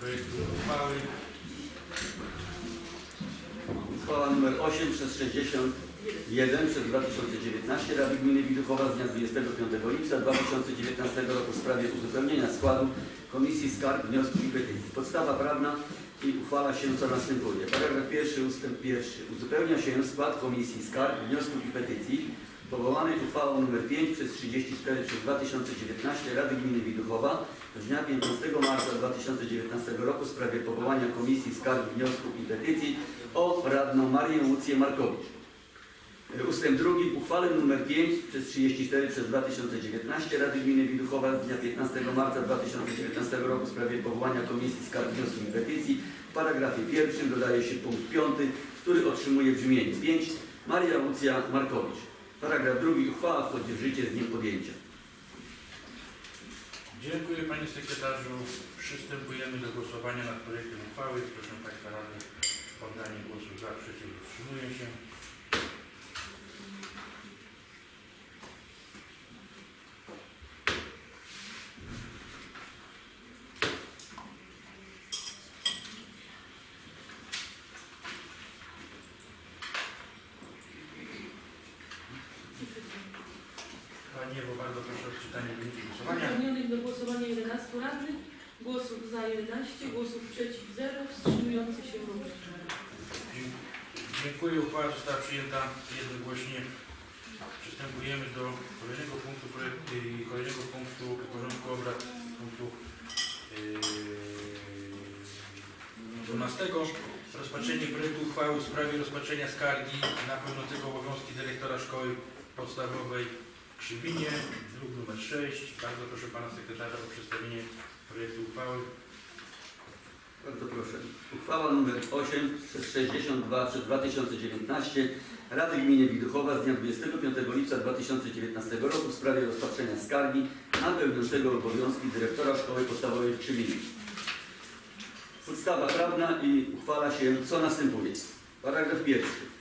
projektu uchwały. Uchwała nr 8 przez 61 przez 2019 Rady Gminy Widuchowa z dnia 25 lipca 2019 roku w sprawie uzupełnienia składu Komisji Skarg, Wniosków i Petycji. Podstawa prawna i uchwala się co następuje. Paragraf pierwszy, ustęp pierwszy. Uzupełnia się skład Komisji Skarg, Wniosków i Petycji powołanej uchwałą nr 5 przez 34 przez 2019 Rady Gminy Widuchowa z dnia 15 marca 2019 roku w sprawie powołania Komisji Skarg, Wniosków i Petycji o radną Marię Łucję Markowicz. Ustęp drugi w nr 5 przez 34 przez 2019 Rady Gminy Widuchowa z dnia 15 marca 2019 roku w sprawie powołania Komisji Skarg, Wniosków i Petycji w paragrafie pierwszym dodaje się punkt 5, który otrzymuje brzmienie 5 Maria Łucja Markowicz. Paragraf drugi uchwała wchodzi w życie z dniem podjęcia. Dziękuję Panie Sekretarzu. Przystępujemy do głosowania nad projektem uchwały. Proszę Państwa radnych o oddanie głosu za, przeciw, wstrzymuje się. Pani Ewo, bardzo proszę o odczytanie głosowania. Uprawnionych do głosowania 11 radnych, głosów za 11, głosów przeciw 0, wstrzymujących się również. Dziękuję. Uchwała została przyjęta jednogłośnie. Przystępujemy do kolejnego punktu projekt- y, kolejnego punktu porządku obrad punktu yy, 12. Rozpatrzenie projektu uchwały w sprawie rozpatrzenia skargi na pełniącego obowiązki dyrektora szkoły podstawowej Krzywinie, druk nr 6. Bardzo proszę pana sekretarza o przedstawienie projektu uchwały. Bardzo proszę. Uchwała nr 8 przez 62 przez 2019 Rady Gminy Widuchowa z dnia 25 lipca 2019 roku w sprawie rozpatrzenia skargi na pełniącego obowiązki dyrektora szkoły podstawowej w Krzywinie. Podstawa prawna i uchwala się co następuje. Paragraf pierwszy.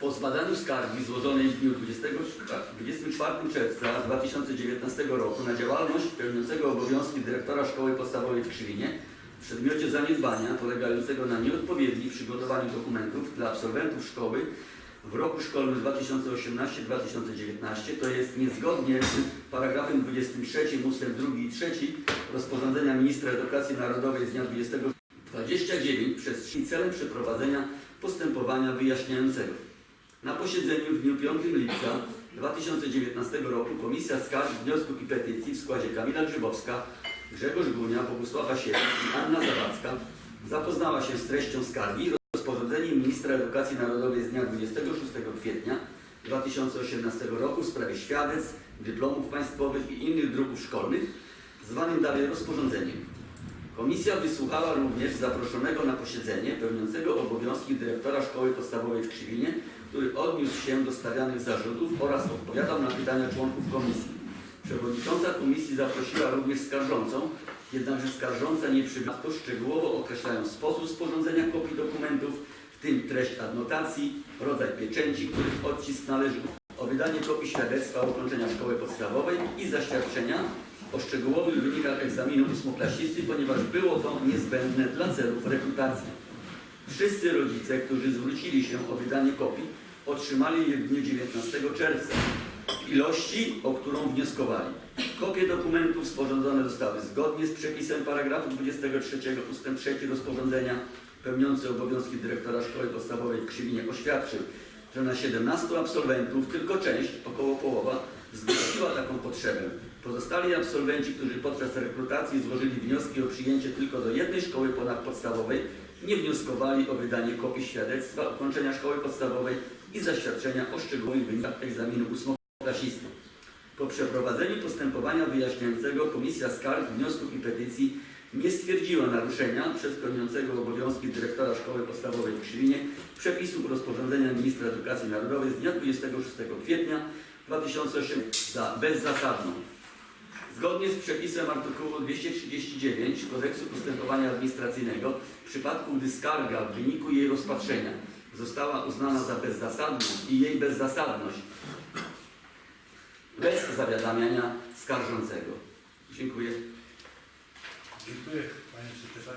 Po zbadaniu skargi złożonej w dniu 24 24 czerwca 2019 roku na działalność pełniącego obowiązki dyrektora szkoły podstawowej w Krzywinie w przedmiocie zaniedbania polegającego na nieodpowiednim przygotowaniu dokumentów dla absolwentów szkoły w roku szkolnym 2018-2019, to jest niezgodnie z paragrafem 23 ust. 2 i 3 rozporządzenia ministra edukacji narodowej z dnia 20 29 przez celem przeprowadzenia postępowania wyjaśniającego. Na posiedzeniu w dniu 5 lipca 2019 roku Komisja Skarg, Wniosków i Petycji w składzie Kamila Grzybowska, Grzegorz Gunia, Bogusława Sierot i Anna Zawadzka zapoznała się z treścią skargi rozporządzeniem ministra edukacji narodowej z dnia 26 kwietnia 2018 roku w sprawie świadectw, dyplomów państwowych i innych druków szkolnych, zwanym dalej rozporządzeniem. Komisja wysłuchała również zaproszonego na posiedzenie pełniącego obowiązki dyrektora szkoły podstawowej w Krzywinie, który odniósł się do stawianych zarzutów oraz odpowiadał na pytania członków komisji. Przewodnicząca komisji zaprosiła również skarżącą, jednakże skarżąca nie przybyła, szczegółowo określają sposób sporządzenia kopii dokumentów, w tym treść adnotacji, rodzaj pieczęci, których odcisk należy o wydanie kopii świadectwa ukończenia szkoły podstawowej i zaświadczenia o szczegółowych wynikach egzaminu ósmoklasisty, ponieważ było to niezbędne dla celów rekrutacji. Wszyscy rodzice, którzy zwrócili się o wydanie kopii, otrzymali je w dniu 19 czerwca w ilości, o którą wnioskowali. Kopie dokumentów sporządzone zostały zgodnie z przepisem paragrafu 23 ust. 3 rozporządzenia. Pełniący obowiązki dyrektora szkoły podstawowej w Krzywinie oświadczył, że na 17 absolwentów tylko część, około połowa, zgłosiła taką potrzebę. Pozostali absolwenci, którzy podczas rekrutacji złożyli wnioski o przyjęcie tylko do jednej szkoły ponadpodstawowej, nie wnioskowali o wydanie kopii świadectwa ukończenia szkoły podstawowej i zaświadczenia o szczegółowych wynikach egzaminu ósmoklasisty. Po przeprowadzeniu postępowania wyjaśniającego Komisja Skarg, Wniosków i Petycji nie stwierdziła naruszenia przez pełniącego obowiązki dyrektora szkoły podstawowej w Krzywinie przepisów rozporządzenia ministra edukacji narodowej z dnia 26 kwietnia 2008 za bezzasadną. Zgodnie z przepisem artykułu 239 Kodeksu Postępowania Administracyjnego, w przypadku gdy skarga w wyniku jej rozpatrzenia została uznana za bezzasadną i jej bezzasadność bez zawiadamiania skarżącego. Dziękuję. Dziękuję Panie Sekretarzu.